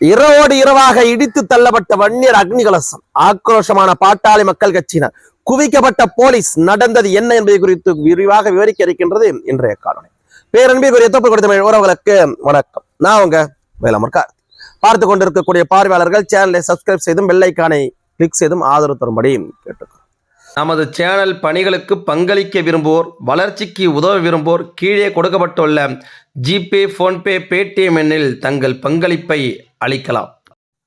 இரவோடு இரவாக இடித்து தள்ளப்பட்ட வன்னியர் அக்னி கலசம் ஆக்ரோஷமான பாட்டாளி மக்கள் கட்சியினர். குவிக்கப்பட்ட போலீஸ் நடந்தது என்ன என்பதை குறித்து விரிவாக விவரிக்க இருக்கின்றது இன்றைய காலனை பேரன்பிற்குரிய தொப்பு கொடுத்த உறவுகளுக்கு வணக்கம். நான் உங்க வேலமர்கார் பார்த்து கொண்டிருக்கக்கூடிய பார்வையாளர்கள் சேனலை சப்ஸ்கிரைப் செய்தும் வெள்ளைக்கானை கிளிக் செய்தும் ஆதரவு தரும்படி கேட்டுக்கிறோம். நமது சேனல் பணிகளுக்கு பங்களிக்க விரும்புவோர் வளர்ச்சிக்கு உதவ விரும்புவோர் கீழே கொடுக்கப்பட்டுள்ள ஜிபே ஃபோன்பே பேடிஎம் எண்ணில் தங்கள் பங்களிப்பை அளிக்கலாம்.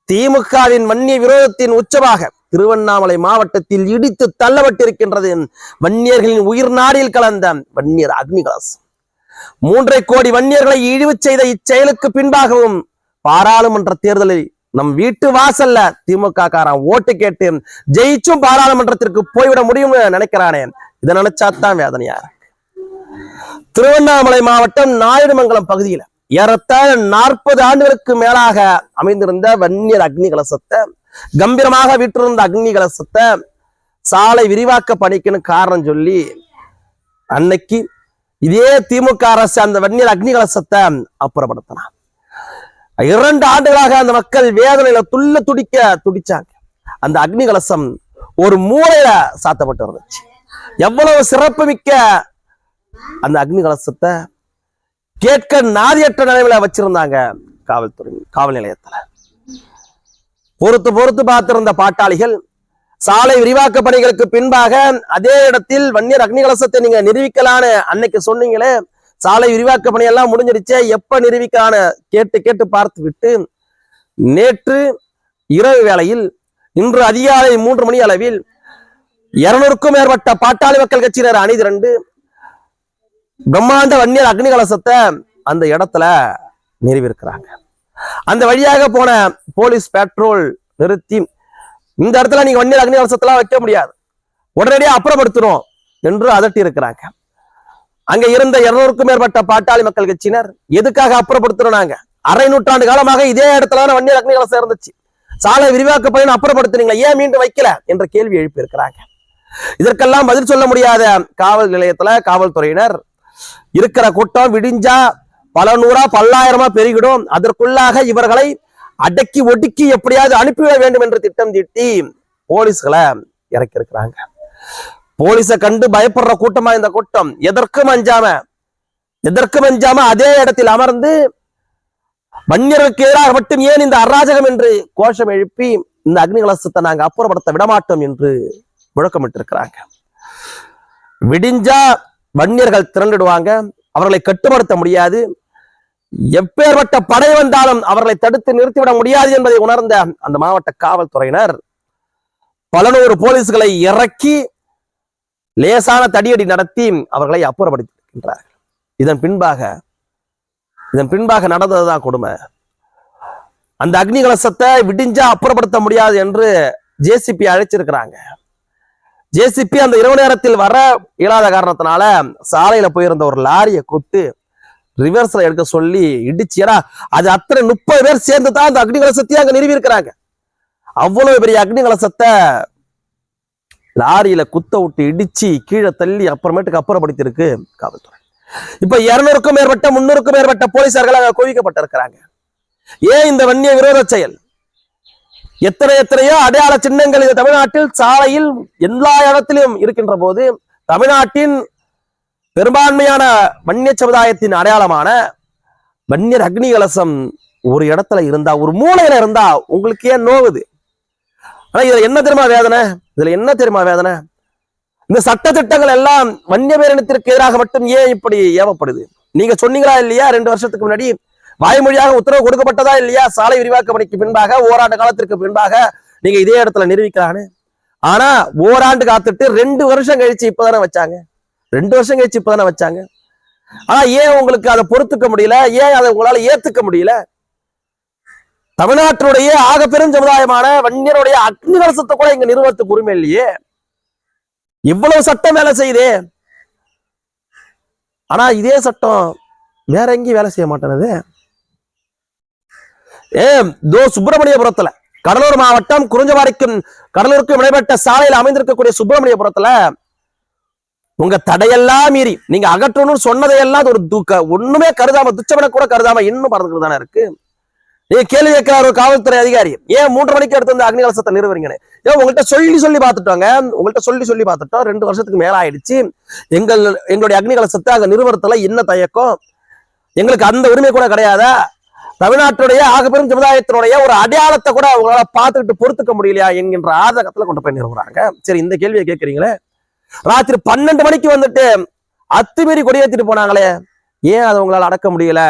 திமுகவின் வன்னிய விரோதத்தின் உச்சமாக திருவண்ணாமலை மாவட்டத்தில் இடித்து தள்ளப்பட்டிருக்கின்றது. வன்னியர்களின் உயிர் நாடில் கலந்த வன்னியர் அக்னி மூன்றை கோடி வன்னியர்களை இழிவு செய்த இச்செயலுக்கு பின்பாகவும் பாராளுமன்ற தேர்தலில் நம் வீட்டு வாசல்ல திமுக காரன் ஓட்டு கேட்டு ஜெயிச்சும் பாராளுமன்றத்திற்கு போய்விட முடியும்னு நினைக்கிறானே. இதை நினைச்சாதான் வேதனையா இருக்கு. திருவண்ணாமலை மாவட்டம் நாயுடுமங்கலம் பகுதியில ஏறத்தாழ நாற்பது ஆண்டுகளுக்கு மேலாக அமைந்திருந்த வன்னியர் அக்னி கலசத்தை கம்பீரமாக விட்டிருந்த அக்னி கலசத்தை சாலை விரிவாக்க பணிக்குன்னு காரணம் சொல்லி அன்னைக்கு இதே திமுக அரசு அந்த வன்னியர் அக்னி கலசத்தை அப்புறப்படுத்தினான் இரண்டு ஆண்டுகளாக அந்த மக்கள் வேதனையில துள்ள துடிக்க துடிச்சாங்க. அந்த அக்னி கலசம் ஒரு மூலையில சாத்தப்பட்டு இருந்துச்சு. எவ்வளவு சிறப்பு மிக்க அந்த அக்னி கலசத்தை கேட்க நாதியற்ற நிலைமையில வச்சிருந்தாங்க காவல்துறை காவல் நிலையத்துல. பொறுத்து பொறுத்து பார்த்திருந்த பாட்டாளிகள் சாலை விரிவாக்க பணிகளுக்கு பின்பாக அதே இடத்தில் வன்னியர் அக்னி கலசத்தை நீங்க நிரூபிக்கலான்னு அன்னைக்கு சொன்னீங்களே சாலை விரிவாக்க பணியெல்லாம் முடிஞ்சிருச்சே எப்ப நிரூபிக்கலான்னு கேட்டு கேட்டு பார்த்து விட்டு நேற்று இரவு வேளையில் இன்று அதிகாலை மூன்று மணி அளவில் இருநூறுக்கும் மேற்பட்ட பாட்டாளி மக்கள் கட்சியினர் அணிதிரண்டு பிரம்மாண்ட வன்னியர் அக்னி கலசத்தை அந்த இடத்துல நிறுவியிருக்கிறாங்க. அந்த வழியாக போன போலீஸ் பெட்ரோல் நிறுத்தி இந்த இடத்துல நீங்க வன்னியர் அக்னி கலசத்தெல்லாம் வைக்க முடியாது. உடனடியாக அப்புறப்படுத்தணும் என்று அதட்டி இருக்கிறாங்க அங்க இருந்த இருநூறுக்கும் மேற்பட்ட பாட்டாளி மக்கள் கட்சியினர் எதுக்காக அப்புறப்படுத்துறாங்க அரை நூற்றாண்டு காலமாக இதே இடத்துல வன்னியர் அக்னி கலசம் இருந்துச்சு. சாலை விரிவாக்க பணியை அப்புறப்படுத்துறீங்களா ஏன் மீண்டும் வைக்கல? என்ற கேள்வி எழுப்பி இருக்கிறாங்க இதற்கெல்லாம் பதில் சொல்ல முடியாத காவல் நிலையத்துல காவல்துறையினர் இருக்கிற கூட்டம் விடிஞ்சா பல நூறா பல்லாயிரமா பெருகிடும். அதற்குள்ளாக இவர்களை அடக்கி ஒடுக்கி எப்படியாவது அனுப்பிவிட வேண்டும் என்று திட்டம் தீட்டி போலீஸ்களை இறக்கி இருக்கிறாங்க போலீஸை கண்டு பயப்படுற கூட்டமா இந்த கூட்டம்? எதற்கும் அஞ்சாம எதற்கும் அஞ்சாம அதே இடத்தில் அமர்ந்து வன்னியர்களுக்கு எதிராக மட்டும் ஏன் இந்த அராஜகம் என்று கோஷம் எழுப்பி இந்த அக்னி கலசத்தை நாங்க அப்புறப்படுத்த விடமாட்டோம் என்று முழக்கமிட்டிருக்கிறாங்க. விடிஞ்சா வன்னியர்கள் திரண்டுடுவாங்க. அவர்களை கட்டுப்படுத்த முடியாது. எப்பேற்பட்ட படை வந்தாலும் அவர்களை தடுத்து நிறுத்திவிட முடியாது என்பதை உணர்ந்த அந்த மாவட்ட காவல்துறையினர் பல நூறு போலீஸ்களை இறக்கி லேசான தடியடி நடத்தி அவர்களை அப்புறப்படுத்தியிருக்கின்றார்கள். இதன் பின்பாக இதன் பின்பாக நடந்ததுதான் கொடுமை. அந்த அக்னி கலசத்தை விடிஞ்சா அப்புறப்படுத்த முடியாது என்று ஜேசிபி அழைச்சிருக்கிறாங்க. ஜேசிபி அந்த இரவு நேரத்தில் வர இயலாத காரணத்தினால சாலையில போயிருந்த ஒரு லாரியை கொட்டு ரிவர்ஸ்ல எடுக்க சொல்லி இடிச்சு ஏன்னா அது அத்தனை முப்பது பேர் சேர்ந்து தான் அந்த அக்னி கலசத்தையும் அங்க நிறுவி இருக்கிறாங்க அவ்வளவு பெரிய அக்னி கலசத்தை லாரியில குத்த விட்டு இடிச்சு கீழே தள்ளி அப்புறமேட்டுக்கு அப்புறப்படுத்தி இருக்கு காவல்துறை. இப்ப இருநூறுக்கும் மேற்பட்ட முன்னூறுக்கும் மேற்பட்ட போலீசார்கள் அங்க குவிக்கப்பட்டிருக்கிறாங்க. ஏன் இந்த வன்னிய விரோத செயல்? எத்தனை எத்தனையோ அடையாள சின்னங்கள் இந்த தமிழ்நாட்டில் சாலையில் எல்லா இடத்திலும் இருக்கின்ற போது தமிழ்நாட்டின் பெரும்பான்மையான வன்னிய சமுதாயத்தின் அடையாளமான வன்னியர் அக்னி கலசம் ஒரு இடத்துல இருந்தா ஒரு மூலையில இருந்தா உங்களுக்கு ஏன் நோவுது ஆனா இதுல என்ன தெரியுமா வேதனை? இதுல என்ன தெரியுமா வேதனை? இந்த சட்ட திட்டங்கள் எல்லாம் வன்னிய பேரினத்திற்கு எதிராக மட்டும் ஏன் இப்படி ஏவப்படுது? நீங்க சொன்னீங்களா இல்லையா? ரெண்டு வருஷத்துக்கு முன்னாடி வாய்மொழியாக உத்தரவு கொடுக்கப்பட்டதா இல்லையா? சாலை விரிவாக்க பணிக்கு பின்பாக ஓராண்டு காலத்திற்கு பின்பாக நீங்க இதே இடத்துல நிரூபிக்கலான்னு. ஆனா ஓராண்டு காத்துட்டு ரெண்டு வருஷம் கழிச்சு இப்பதானே வச்சாங்க. ரெண்டு வருஷம் கழிச்சு இப்பதானே வச்சாங்க. ஆனா ஏன் உங்களுக்கு அதை பொறுத்துக்க முடியல? ஏன் அதை உங்களால ஏத்துக்க முடியல? தமிழ்நாட்டினுடைய ஆக பெரும் சமுதாயமான வன்னியருடைய அக்னி கலசத்தை கூட இங்க நிறுவனத்துக்கு உரிமை இல்லையே. இவ்வளவு சட்டம் வேலை செய்யுதே. ஆனா இதே சட்டம் வேற எங்கேயும் வேலை செய்ய மாட்டேனது. தோ சுப்பிரமணியபுரத்துல கடலூர் மாவட்டம் குறிஞ்சவாடிக்கும் கடலூருக்கும் இடைப்பட்ட சாலையில் அமைந்திருக்கக்கூடிய சுப்பிரமணியபுரத்துல உங்க தடையெல்லாம் மீறி நீங்க அகற்றணும்னு சொன்னதையெல்லாம் அது ஒரு தூக்க ஒண்ணுமே கருதாம துச்சமன கூட கருதாம இன்னும் பறந்துட்டு தானே இருக்கு? ஏன் கேள்வி கேட்கிறார் ஒரு காவல்துறை அதிகாரி ஏன் மூன்று மணிக்கு எடுத்து வந்து அக்னி கலசத்தை நிறுவறீங்கன்னு? ஏன் உங்கள்கிட்ட சொல்லி சொல்லி பார்த்துட்டோங்க உங்கள்கிட்ட சொல்லி சொல்லி பார்த்துட்டோம் ரெண்டு வருஷத்துக்கு மேல ஆயிடுச்சு எங்கள் எங்களுடைய அக்னி கலசத்தை அங்க நிறுவனத்துல என்ன தயக்கம்? எங்களுக்கு அந்த உரிமை கூட கிடையாதா? தமிழ்நாட்டுடைய ஆகப்பெரும் சமுதாயத்தினுடைய ஒரு அடையாளத்தை கூட அவங்களால பார்த்துக்கிட்டு பொறுத்துக்க முடியலையா என்கின்ற ஆதகத்துல கொண்டு போய் நிறுவுறாங்க. சரி இந்த கேள்வியை கேட்கறீங்களே? ராத்திரி பன்னெண்டு மணிக்கு வந்துட்டு அத்துமீறி கொடியேற்றிட்டு போனாங்களே ஏன் அதை உங்களால அடக்க முடியல?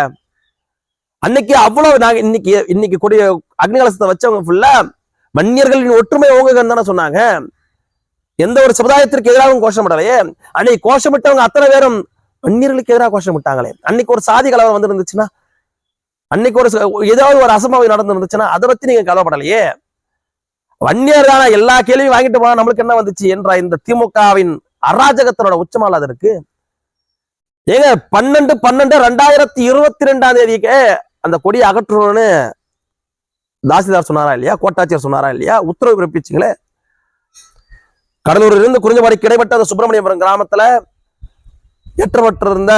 அன்னைக்கு அவ்வளவு நாங்க இன்னைக்கு இன்னைக்கு கொடிய அக்னிகலசத்தை வச்சவங்க ஃபுல்லா மன்னியர்களின் ஒற்றுமை ஓங்குகன்னு தானே சொன்னாங்க. எந்த ஒரு சமுதாயத்திற்கு எதிராகவும் கோஷமிடலையே. அன்னைக்கு கோஷமிட்டவங்க அத்தனை பேரும் வன்னியர்களுக்கு எதிராக கோஷமிட்டாங்களே. அன்னைக்கு ஒரு சாதி கலவரம் வந்து இருந்துச்சுன்னா அன்னைக்கு ஒரு ஏதாவது ஒரு அசம்பாவிதம் நடந்து இருந்துச்சுன்னா அதை பத்தி நீங்க கவலைப்படலையே. வன்னியரான எல்லா கேள்வியும் வாங்கிட்டு போனா நம்மளுக்கு என்ன வந்துச்சு என்ற இந்த திமுகவின் அராஜகத்தினோட உச்சமால அது இருக்கு. ஏங்க பன்னெண்டு பன்னெண்டு ரெண்டாயிரத்தி இருபத்தி ரெண்டாம் தேதிக்கு அந்த கொடியை அகற்றணும்னு தாசில்தார் சொன்னாரா இல்லையா? கோட்டாட்சியர் சொன்னாரா இல்லையா? உத்தரவு பிறப்பிச்சிங்களே. கடலூர்ல இருந்து குறிஞ்சபாடி கிடைப்பட்ட அந்த சுப்பிரமணியபுரம் கிராமத்துல எற்றப்பட்டிருந்த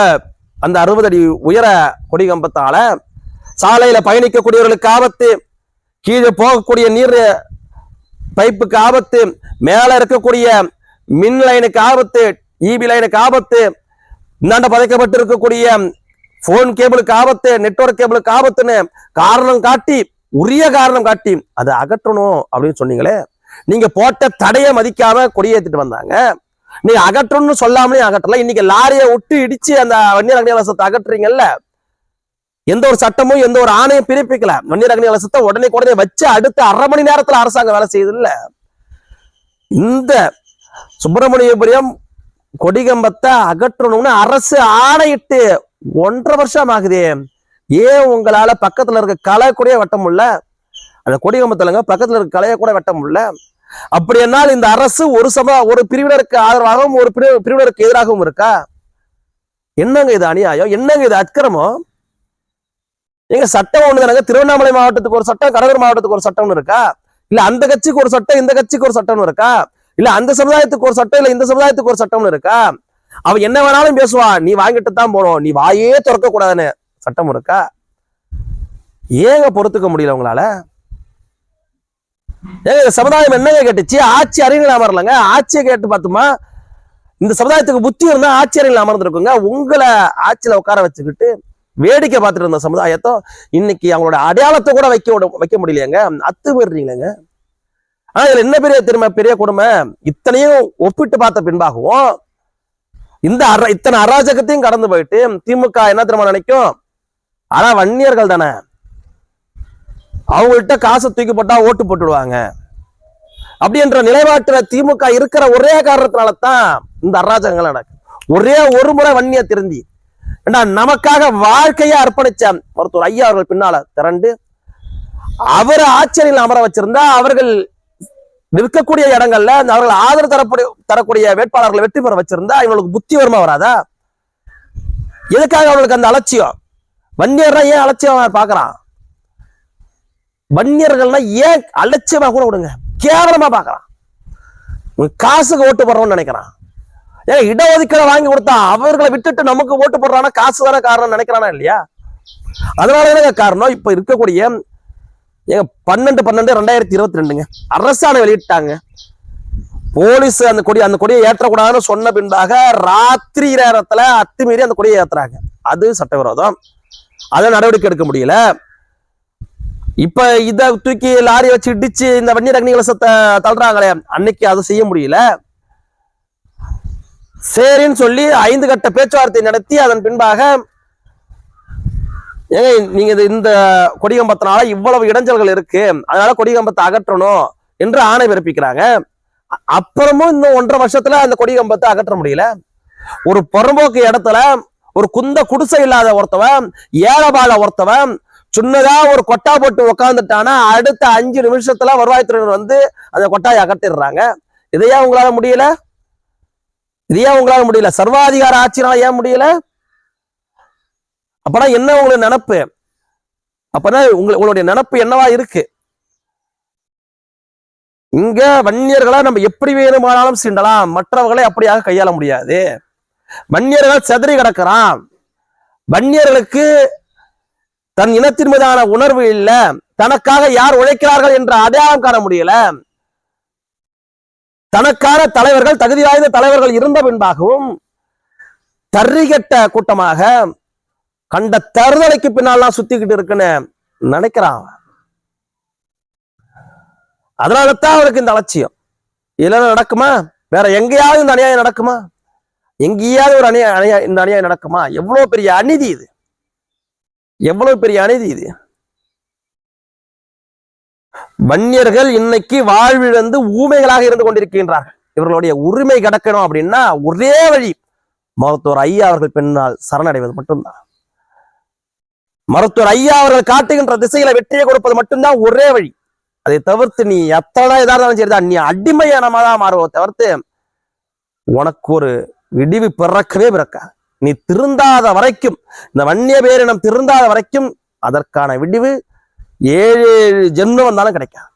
அந்த அறுபது அடி உயர கொடி கம்பத்தால சாலையில பயணிக்கக்கூடியவர்களுக்கு ஆபத்து கீழே போகக்கூடிய நீர் பைப்புக்கு ஆபத்து மேல இருக்கக்கூடிய மின் லைனுக்கு ஆபத்து இபி லைனுக்கு ஆபத்து இந்தாண்ட பதைக்கப்பட்டு இருக்கக்கூடிய போன் கேபிளுக்கு ஆபத்து நெட்வொர்க் கேபிளுக்கு ஆபத்துன்னு காரணம் காட்டி உரிய காரணம் காட்டி அதை அகற்றணும் அப்படின்னு சொன்னீங்களே நீங்க போட்ட தடையை மதிக்காம கொடியேத்திட்டு வந்தாங்க. நீ அகற்றணும்னு சொல்லாமலே அகற்றல. இன்னைக்கு லாரியை விட்டு இடிச்சு அந்த வன்னியர் அக்னி அகற்றுறீங்கல்ல எந்த ஒரு சட்டமும் எந்த ஒரு ஆணையும் பிறப்பிக்கல. வன்னியர் அக்னி கலசத்தை உடனே உடனே வச்சு அடுத்த அரை மணி நேரத்துல அரசாங்கம் வேலை செய்யுது இல்ல இந்த சுப்பிரமணியபுரம் கொடிகம்பத்தை அகற்றணும்னு அரசு ஆணையிட்டு ஒன்றரை வருஷம் ஆகுதே. ஏன் உங்களால பக்கத்துல இருக்க களை கூட வெட்ட முடியல? அந்த கொடிகம்பத்துலங்க பக்கத்துல இருக்க கலையை கூட வெட்ட முடியல. அப்படி என்னால் இந்த அரசு ஒரு சம ஒரு பிரிவினருக்கு ஆதரவாகவும் ஒரு பிரிவு- பிரிவினருக்கு எதிராகவும் இருக்கா? என்னங்க இது அநியாயம்? என்னங்க இது அக்கிரமம்? எங்க சட்டம் ஒண்ணுதானங்க திருவண்ணாமலை மாவட்டத்துக்கு ஒரு சட்டம் கடலூர் மாவட்டத்துக்கு ஒரு சட்டம்னு இருக்கா? இல்ல அந்த கட்சிக்கு ஒரு சட்டம் இந்த கட்சிக்கு ஒரு சட்டம்னு இருக்கா? இல்ல அந்த சமுதாயத்துக்கு ஒரு சட்டம் இல்ல இந்த சமுதாயத்துக்கு ஒரு சட்டம்னு இருக்கா? அவன் என்ன வேணாலும் பேசுவான் நீ வாங்கிட்டு தான் போனோம் நீ வாயே திறக்க கூடாதுன்னு சட்டம் இருக்கா? ஏங்க பொறுத்துக்க முடியல உங்களால? ஏங்க சமுதாயம் என்னங்க கேட்டுச்சு? ஆட்சி அறிஞர்கள் அமரலங்க. ஆட்சியை கேட்டு பார்த்துமா? இந்த சமுதாயத்துக்கு புத்தி இருந்தா ஆட்சி அறிஞர்கள் அமர்ந்திருக்குங்க. உங்களை ஆட்சியில உட்கார வச்சுக்கிட்டு வேடிக்கை பார்த்துட்டு இருந்த சமுதாயத்தை இன்னைக்கு அவங்களோட அடையாளத்தை கூட வைக்க வைக்க முடியலையாங்க. அத்து ஆனா இதுல என்ன பெரிய திரும்ப பெரிய கொடுமை? இத்தனையும் ஒப்பிட்டு பார்த்த பின்பாகவும் இந்த அர இத்தனை அராஜகத்தையும் கடந்து போயிட்டு திமுக என்ன திரும்ப நினைக்கும்? ஆனா வன்னியர்கள் தானே. அவங்கள்ட்ட காசை தூக்கி போட்டா ஓட்டு போட்டுடுவாங்க. அப்படின்ற நிலைப்பாட்டுல திமுக இருக்கிற ஒரே காரணத்தினால தான் இந்த அராஜகங்கள் நடக்கும் ஒரே ஒரு முறை வன்னிய திருந்தி. நமக்காக வாழ்க்கையை அர்ப்பணிச்ச மருத்துவர் ஐயா அவர்கள் பின்னால திரண்டு அவரை ஆச்சரியில் அமர வச்சிருந்தா அவர்கள் நிற்கக்கூடிய இடங்கள்ல அந்த அவர்கள் ஆதரவு தரக்கூடிய தரக்கூடிய வேட்பாளர்களை வெற்றி பெற வச்சிருந்தா இவங்களுக்கு புத்தி வருமா வராதா? எதுக்காக அவங்களுக்கு அந்த அலட்சியம்? வன்னியர்னா ஏன் அலட்சியமா பாக்குறான் வன்னியர்கள்னா ஏன் அலட்சியமா கூட விடுங்க. கேவலமா பாக்குறான் காசுக்கு ஓட்டு போடுறோம்னு நினைக்கிறான். ஏன் இடஒதுக்கீடு வாங்கி கொடுத்தா அவர்களை விட்டுட்டு நமக்கு ஓட்டு போடுறானா? காசு தானே காரணம் நினைக்கிறானா இல்லையா? அதனால தானே காரணம். இப்ப இருக்கக்கூடிய ஏங்க பன்னெண்டு பன்னெண்டு ரெண்டாயிரத்தி இருபத்தி ரெண்டுங்க அரசாணை வெளியிட்டாங்க. போலீஸ் அந்த கொடி அந்த கொடியை ஏற்றக்கூடாதுன்னு சொன்ன பின்பாக ராத்திரி நேரத்துல அத்துமீறி அந்த கொடியை ஏத்துறாங்க. அது சட்டவிரோதம். அதை நடவடிக்கை எடுக்க முடியல. இப்ப இதை தூக்கி லாரி வச்சு இடிச்சு இந்த வன்னியர் அக்னிகளை கலசத்தை தள்ளுறாங்களே அன்னைக்கு அதை செய்ய முடியல. சரின்னு சொல்லி ஐந்து கட்ட பேச்சுவார்த்தை நடத்தி அதன் பின்பாக ஏங்க நீங்க இது இந்த கொடிகம்பத்தினால இவ்வளவு இடைஞ்சல்கள் இருக்கு அதனால கொடிகம்பத்தை அகற்றணும் என்று ஆணை பிறப்பிக்கிறாங்க. அப்புறமும் இன்னும் ஒன்றரை வருஷத்துல அந்த கொடிகம்பத்தை அகற்ற முடியல. ஒரு புறம்போக்கு இடத்துல ஒரு குந்த குடிசை இல்லாத ஒருத்தவன் ஏழபால ஒருத்தவன் சின்னதா ஒரு கொட்டா போட்டு உக்காந்துட்டானா அடுத்த அஞ்சு நிமிஷத்துல வருவாய்த்துறையினர் வந்து அந்த கொட்டாயை அகற்றிடுறாங்க. இதையா உங்களால முடியல? இதையா உங்களால முடியல? சர்வாதிகார ஆட்சினால ஏன் முடியல? அப்பனா என்ன உங்களுக்கு நினப்பு? அப்பனா உங்க உங்களுடைய நினப்பு என்னவா இருக்கு? இங்க வன்னியர்களை நம்ம எப்படி வேணுமானாலும் சீண்டலாம். மற்றவர்களை அப்படியாக கையாள முடியாது. வன்னியர்கள் செதறி கிடக்கிறான். வன்னியர்களுக்கு தன் இனத்தின் மீதான உணர்வு இல்லை. தனக்காக யார் உழைக்கிறார்கள் என்ற அடையாளம் காண முடியல. தனக்கான தலைவர்கள் தகுதி வாய்ந்த தலைவர்கள் இருந்த பின்பாகவும் தர்றிகட்ட கூட்டமாக கண்ட தருதலைக்கு பின்னாலாம் சுத்திக்கிட்டு இருக்குன்னு நினைக்கிறான் அவன். அதனாலதான் அவருக்கு இந்த அலட்சியம். இதெல்லாம் நடக்குமா? வேற எங்கேயாவது இந்த அநியாயம் நடக்குமா? எங்கேயாவது ஒரு அநியாய அநியாயம் இந்த அநியாயம் நடக்குமா? எவ்வளவு பெரிய அநீதி இது. எவ்வளவு பெரிய அநீதி இது. வன்னியர்கள் இன்னைக்கு வாழ்விழந்து ஊமைகளாக இருந்து கொண்டிருக்கின்றார்கள். இவர்களுடைய உரிமை கிடக்கணும் அப்படின்னா ஒரே வழி மருத்துவர் ஐயா அவர்கள் பெண்ணால் சரணடைவது மட்டும்தான். மருத்துவர் ஐயா அவர்கள் காட்டுகின்ற திசையில வெற்றியை கொடுப்பது மட்டும்தான் ஒரே வழி. அதை தவிர்த்து நீ எத்தனை இதா இருந்தாலும் சரிதான். நீ அடிமையானமா தான் மாறுவ தவிர்த்து உனக்கு ஒரு விடிவு பிறக்கவே பிறக்க நீ திருந்தாத வரைக்கும் இந்த வன்னிய பேரினம் திருந்தாத வரைக்கும் அதற்கான விடிவு ஏழு ஜென்மம் வந்தாலும் கிடைக்காது.